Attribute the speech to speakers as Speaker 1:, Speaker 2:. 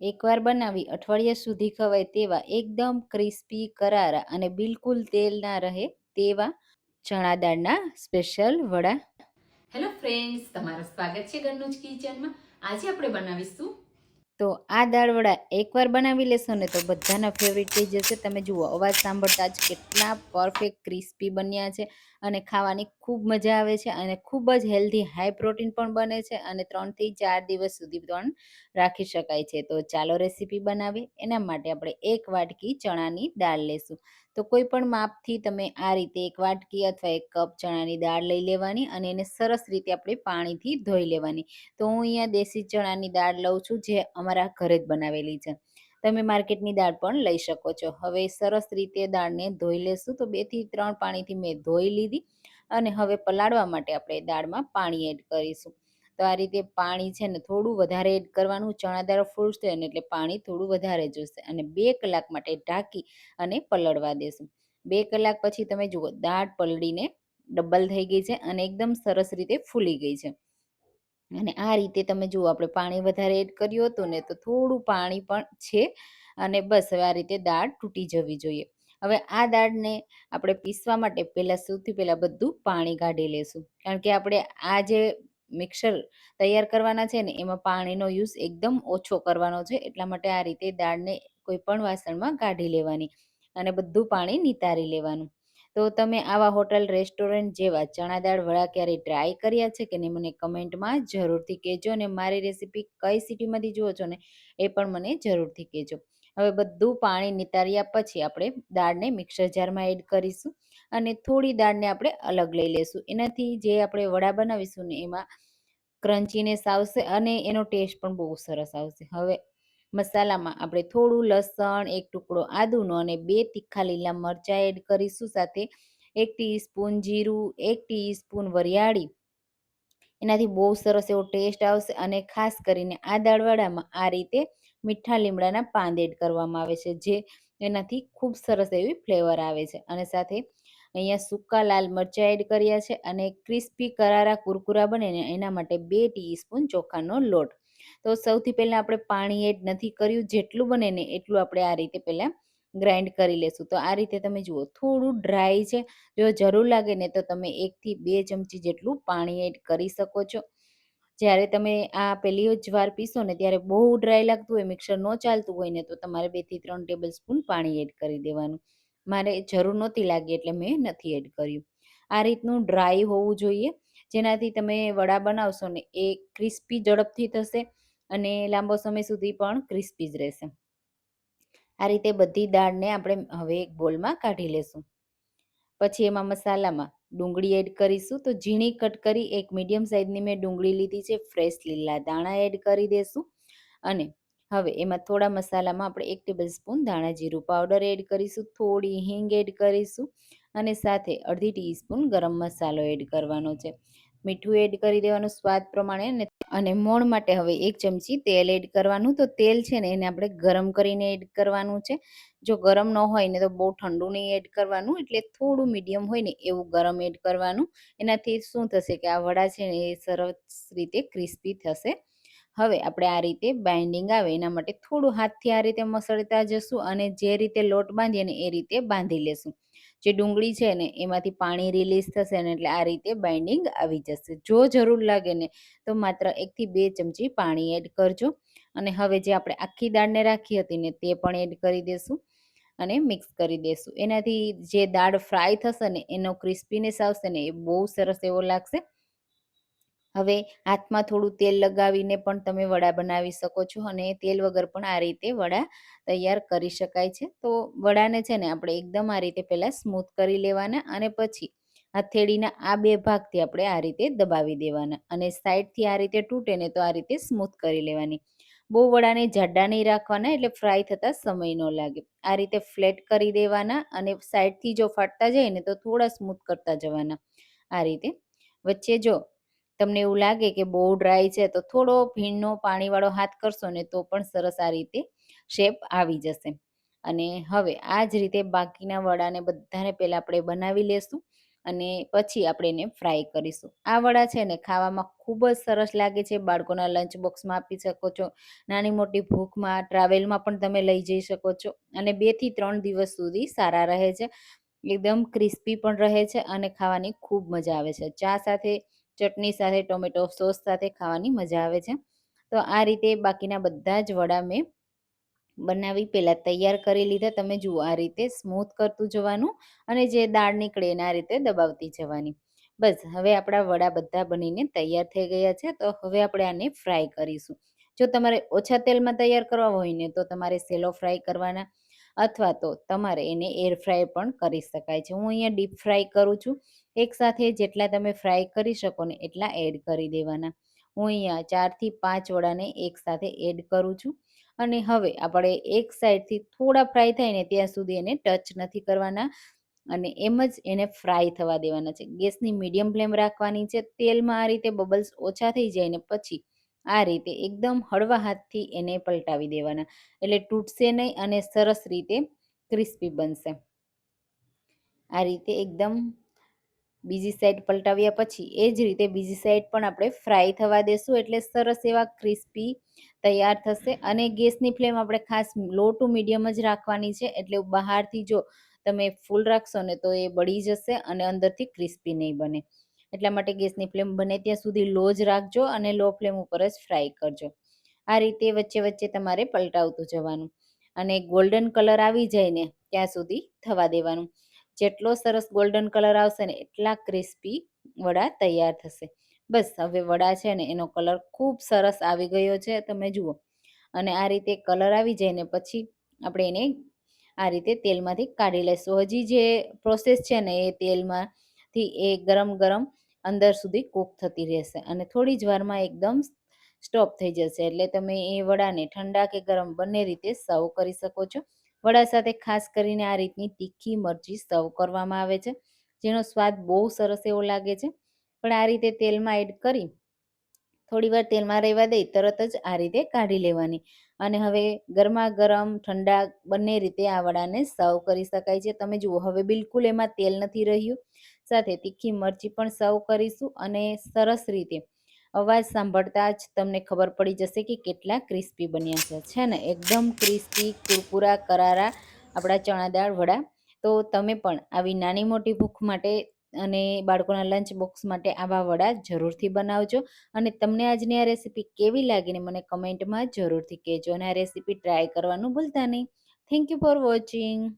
Speaker 1: એકવાર બનાવી અઠવાડિયા સુધી ખવાય તેવા એકદમ ક્રિસ્પી કરારા અને બિલકુલ તેલ ના રહે તેવા ચણા દાળના સ્પેશિયલ વડા.
Speaker 2: હેલો ફ્રેન્ડ્સ તમારું સ્વાગત છે ઘરનું જ કિચનમાં. આજે આપણે બનાવીશું
Speaker 1: તો આ દાળ વડા એકવાર બનાવી લેશો ને તો બધાના ફેવરિટ થઈ જશે. તમે જુઓ અવાજ સાંભળતા જ કેટલા પરફેક્ટ ક્રિસ્પી બન્યા છે અને ખાવાની ખૂબ મજા આવે છે અને ખૂબ જ હેલ્ધી, હાઈ પ્રોટીન પણ બને છે અને ત્રણથી ચાર દિવસ સુધી પણ રાખી શકાય છે. તો ચાલો રેસીપી બનાવી એના માટે આપણે એક વાટકી ચણાની દાળ લેશું. તો કોઈ પણ માપથી તમે આ રીતે એક વાટકી અથવા એક કપ ચણાની દાળ લઈ લેવાની અને એને સરસ રીતે આપણે પાણીથી ધોઈ લેવાની. તો હું અહીંયા દેશી ચણાની દાળ લઉં છું જે અમારા ઘરે જ બનાવેલી છે. તમે માર્કેટની દાળ પણ લઈ શકો છો. હવે સરસ રીતે દાળને ધોઈ લેશું. તો બેથી ત્રણ પાણીથી મેં ધોઈ લીધી. અને હવે પલાળવા માટે આપણે દાળમાં પાણી એડ કરીશું. તો આ રીતે પાણી છે ને થોડું વધારે એડ કરવાનું ચણા દાળ ફૂલશે ને એટલે પાણી થોડું વધારે જોશે અને બે કલાક માટે ઢાંકી અને પલળવા દેશું. બે કલાક પછી તમે જુઓ, દાળ પલળીને ડબલ થઈ ગઈ છે અને એકદમ સરસ રીતે ફૂલી ગઈ છે. અને આ રીતે તમે જુઓ, આપણે પાણી વધારે એડ કર્યું હતું ને તો થોડું પાણી પણ છે અને બસ હવે આ રીતે દાળ તૂટી જવી જોઈએ. હવે આ દાળને આપણે પીસવા માટે પહેલાં સૌથી પહેલાં બધું પાણી કાઢી લેશું. કારણ કે આપણે આ જે મિક્સર તૈયાર કરવાના છે ને, એમાં પાણીનો યુઝ એકદમ ઓછો કરવાનો છે. એટલા માટે આ રીતે દાળને કોઈ પણ વાસણમાં કાઢી લેવાની અને બધું પાણી નિતારી લેવાનું. તો તમે આવા હોટલ, રેસ્ટોરન્ટ જેવા ચણા દાળ વડા ક્યારેય ટ્રાય કર્યા છે કે નહીં, મને કમેન્ટમાં જરૂરથી કહેજો અને મારી રેસીપી કઈ સિટીમાંથી જુઓ છો ને, એ પણ મને જરૂરથી કહેજો. હવે બધું પાણી નિતાર્યા પછી આપણે દાળને મિક્સર જારમાં એડ કરીશું અને થોડી દાળને આપણે અલગ લઈ લેશું. એનાથી જે આપણે વડા બનાવીશું ને એમાં ક્રન્ચીનેસ આવશે અને એનો ટેસ્ટ પણ બહુ સરસ આવશે. હવે મસાલામાં આપણે થોડું લસણ, એક ટુકડો આદુનો અને બે તીખા લીલા મરચાં એડ કરીશું સાથે. એક ટીસ્પૂન જીરું, એક ટીસ્પૂન વરિયાળી એનાથી બહુ સરસ એવો ટેસ્ટ આવશે અને ખાસ કરીને આ દાળવાડામાં આ રીતે મીઠા લીમડાના પાંદ એડ કરવામાં આવે છે, જે એનાથી ખૂબ સરસ એવી ફ્લેવર આવે છે. અને સાથે અહીંયા સૂકા લાલ મરચાં એડ કર્યા છે અને ક્રિસ્પી કરારા કુરકુરા બને એના માટે બે ટીસ્પૂન ચોખાનો લોટ. તો સૌથી પહેલાં આપણે પાણી એડ નથી કર્યું, જેટલું બને ને એટલું આપણે આ રીતે પહેલાં ગ્રાઇન્ડ કરી લેશું. તો આ રીતે તમે જુઓ, થોડું ડ્રાય છે. જો જરૂર લાગે ને તો તમે એકથી બે ચમચી જેટલું પાણી એડ કરી શકો છો. જ્યારે તમે આ પહેલી જ વાર પીશો ને ત્યારે બહુ ડ્રાય લાગતું હોય, મિક્સર ન ચાલતું હોય ને તો તમારે બેથી ત્રણ ટેબલ સ્પૂન પાણી એડ કરી દેવાનું. મારે જરૂર નહોતી લાગી એટલે મેં નથી એડ કર્યું. આ રીતનું ડ્રાય હોવું જોઈએ. જેનાથી તમે વડા બનાવશો ને એ ક્રિસ્પી ઝડપથી થશે અને લાંબો સમય સુધી પણ ક્રિસ્પી જ રહેશે. આ રીતે બધી દાળને આપણે હવે એક બોલમાં કાઢી લેશું. પછી એમાં મસાલામાં ડુંગળી એડ કરીશું. તો ઝીણી કટ કરી એક મીડિયમ સાઇઝની મેં ડુંગળી લીધી છે. ફ્રેશ લીલા દાણા એડ કરી દેશું. અને હવે એમાં થોડા મસાલામાં આપણે એક ટેબલ સ્પૂન ધાણા જીરું પાવડર એડ કરીશું. થોડી હિંગ એડ કરીશું. અને સાથે અડધી ટીસ્પૂન ગરમ મસાલો એડ કરવાનો છે. મીઠું એડ કરી દેવાનું સ્વાદ પ્રમાણે અને મોણ માટે હવે એક ચમચી તેલ એડ કરવાનું. તો તેલ છે ને એને આપણે ગરમ કરીને એડ કરવાનું છે. જો ગરમ ન હોય ને તો બહુ ઠંડુ નહીં એડ કરવાનું, એટલે થોડું મીડિયમ હોય ને એવું ગરમ એડ કરવાનું. એનાથી શું થશે કે આ વડા છે ને એ સરસ રીતે ક્રિસ્પી થશે. હવે આપણે આ રીતે બાઇન્ડિંગ આવે એના માટે થોડું હાથથી આ રીતે મસળતા જશું અને જે રીતે લોટ બાંધીએ ને એ રીતે બાંધી લેશું. જે ડુંગળી છે ને, એમાંથી પાણી રિલીઝ થશે ને એટલે આ રીતે બાઇન્ડિંગ આવી જશે. જો જરૂર લાગે ને, તો માત્ર એકથી બે ચમચી પાણી એડ કરજો. અને હવે જે આપણે આખી દાળને રાખી હતી ને, તે પણ એડ કરી દેશું અને મિક્સ કરી દેશું. એનાથી જે દાળ ફ્રાય થશે ને, એનો ક્રિસ્પીનેસ આવશે ને, એ બહુ સરસ એવો લાગશે. હવે હાથમાં થોડું તેલ લગાવીને પણ તમે વડા બનાવી શકો છો અને તેલ વગર પણ આ રીતે વડા તૈયાર કરી શકાય છે. તો વડાને છે ને આપણે એકદમ આ રીતે પહેલાં સ્મૂથ કરી લેવાના અને પછી હથેળીના આ બે ભાગથી આપણે આ રીતે દબાવી દેવાના અને સાઈડથી આ રીતે તૂટે ને તો આ રીતે સ્મૂથ કરી લેવાની. બહુ વડાને જાડા નહીં રાખવાના એટલે ફ્રાય થતાં સમય ન લાગે. આ રીતે ફ્લેટ કરી દેવાના અને સાઈડથી જો ફાટતા જાય ને તો થોડા સ્મૂથ કરતા જવાના. આ રીતે વચ્ચે જો તમને એવું લાગે કે બહુ ડ્રાય છે, તો થોડો ભીણનો પાણીવાળો હાથ કરશો ને તો પણ સરસ આ રીતે શેપ આવી જશે. અને હવે આ જ રીતે બાકીના વડાને બધાને પહેલાં આપણે બનાવી લેશું અને પછી આપણે એને ફ્રાય કરીશું. આ વડા છે ને ખાવામાં ખૂબ જ સરસ લાગે છે. બાળકોના લંચ બોક્સમાં આપી શકો છો. નાની મોટી ભૂખમાં, ટ્રાવેલમાં પણ તમે લઈ જઈ શકો છો. અને બેથી ત્રણ દિવસ સુધી સારા રહે છે. એકદમ ક્રિસ્પી પણ રહે છે અને ખાવાની ખૂબ મજા આવે છે. ચા સાથે ચટણી સાથે, ટોમેટો સોસ સાથે ખાવાની મજા આવે છે. તો આ રીતે બાકીના બધા જ વડા મેં બનાવી પહેલાં તૈયાર કરી લીધા. તમે જુઓ, આ રીતે સ્મૂથ કરતું જવાનું અને જે દાળ નીકળે એને આ રીતે દબાવતી જવાની. બસ, હવે આપણા વડા બધા બનીને તૈયાર થઈ ગયા છે. તો હવે આપણે આને ફ્રાય કરીશું. જો તમારે ઓછા તેલમાં તૈયાર કરવા હોય ને, તો તમારે સેલો ફ્રાય કરવાના અથવા તો તમારે એને એર ફ્રાય પણ કરી શકાય છે. હું અહીંયા ડીપ ફ્રાય કરું છું. એકસાથે જેટલા તમે ફ્રાય કરી શકો ને એટલા એડ કરી દેવાના. હું અહીંયા ચારથી પાંચ વડાને એકસાથે એડ કરું છું. અને હવે આપણે એક સાઈડથી થોડા ફ્રાય થાય ને ત્યાં સુધી એને ટચ નથી કરવાના. અને એમ જ એને ફ્રાય થવા દેવાના છે. ગેસની મીડિયમ ફ્લેમ રાખવાની છે. તેલમાં આ રીતે બબલ્સ ઓછા થઈ જાય ને પછી આ રીતે એકદમ હળવા હાથથી એને પલટાવી દેવાના. એટલે તૂટશે નહીં અને સરસ રીતે ક્રિસ્પી બનશે. આ રીતે એકદમ બીજી સાઈડ પલટાવ્યા પછી એ જ રીતે બીજી સાઈડ પણ આપણે ફ્રાય થવા દેશું એટલે સરસ એવા ક્રિસ્પી તૈયાર થશે અને ગેસની ફ્લેમ આપણે ખાસ લો ટુ મીડિયમ જ રાખવાની છે એટલે બહારથી જો તમે ફૂલ રાખશો ને તો એ બળી જશે અને અંદરથી ક્રિસ્પી નહીં બને. એટલા માટે ગેસની ફ્લેમ બને ત્યાં સુધી લો જ રાખજો અને લો ફ્લેમ ઉપર જ ફ્રાય કરજો. આ રીતે વચ્ચે વચ્ચે તમારે પલટાવતું જવાનું. અને ગોલ્ડન કલર આવી જાય ને ત્યાં સુધી થવા દેવાનું. જેટલો સરસ ગોલ્ડન કલર આવશે ને એટલા ક્રિસ્પી વડા તૈયાર થશે. બસ, હવે વડા છે ને એનો કલર ખૂબ સરસ આવી ગયો છે, તમે જુઓ. અને આ રીતે કલર આવી જાય ને પછી આપણે એને આ રીતે તેલમાંથી કાઢી લઈશું હજી જે પ્રોસેસ છે ને એ તેલમાંથી એ ગરમ ગરમ અંદર સુધી કૂક થતી રહેશે અને થોડી જ વારમાં એકદમ સ્ટોપ થઈ જશે. એટલે તમે એ વડાને ઠંડા કે ગરમ બંને રીતે સર્વ કરી શકો છો. વડા સાથે ખાસ કરીને આ રીતની તીખી મરચી સર્વ કરવામાં આવે છે. જેનો સ્વાદ બહુ સરસ એવો લાગે છે. પણ આ રીતે તેલમાં એડ કરી થોડી વાર તેલમાં રહેવા દઈ, તરત જ આ રીતે કાઢી લેવાની. અને હવે ગરમા ગરમ, ઠંડા બંને રીતે આ વડાને સર્વ કરી શકાય છે. તમે જુઓ, હવે બિલકુલ એમાં તેલ નથી રહ્યું. સાથે તીખી મરચી પણ સર્વ કરીશું અને સરસ રીતે અવાજ સાંભળતા જ તમને ખબર પડી જશે કે કેટલા ક્રિસ્પી બન્યા છે. છે ને? એકદમ ક્રિસ્પી, કુરકુરા, કરારા આપણા ચણા દાળ વડા. તો તમે પણ આવી નાની મોટી ભૂખ માટે અને બાળકોના લંચ બોક્સ માટે આવા વડા જરૂરથી બનાવજો. અને તમને આજની આ રેસીપી કેવી લાગીને મને કમેન્ટમાં જરૂરથી કહેજો. અને આ રેસીપી ટ્રાય કરવાનું ભૂલતા નહીં. Thank you for watching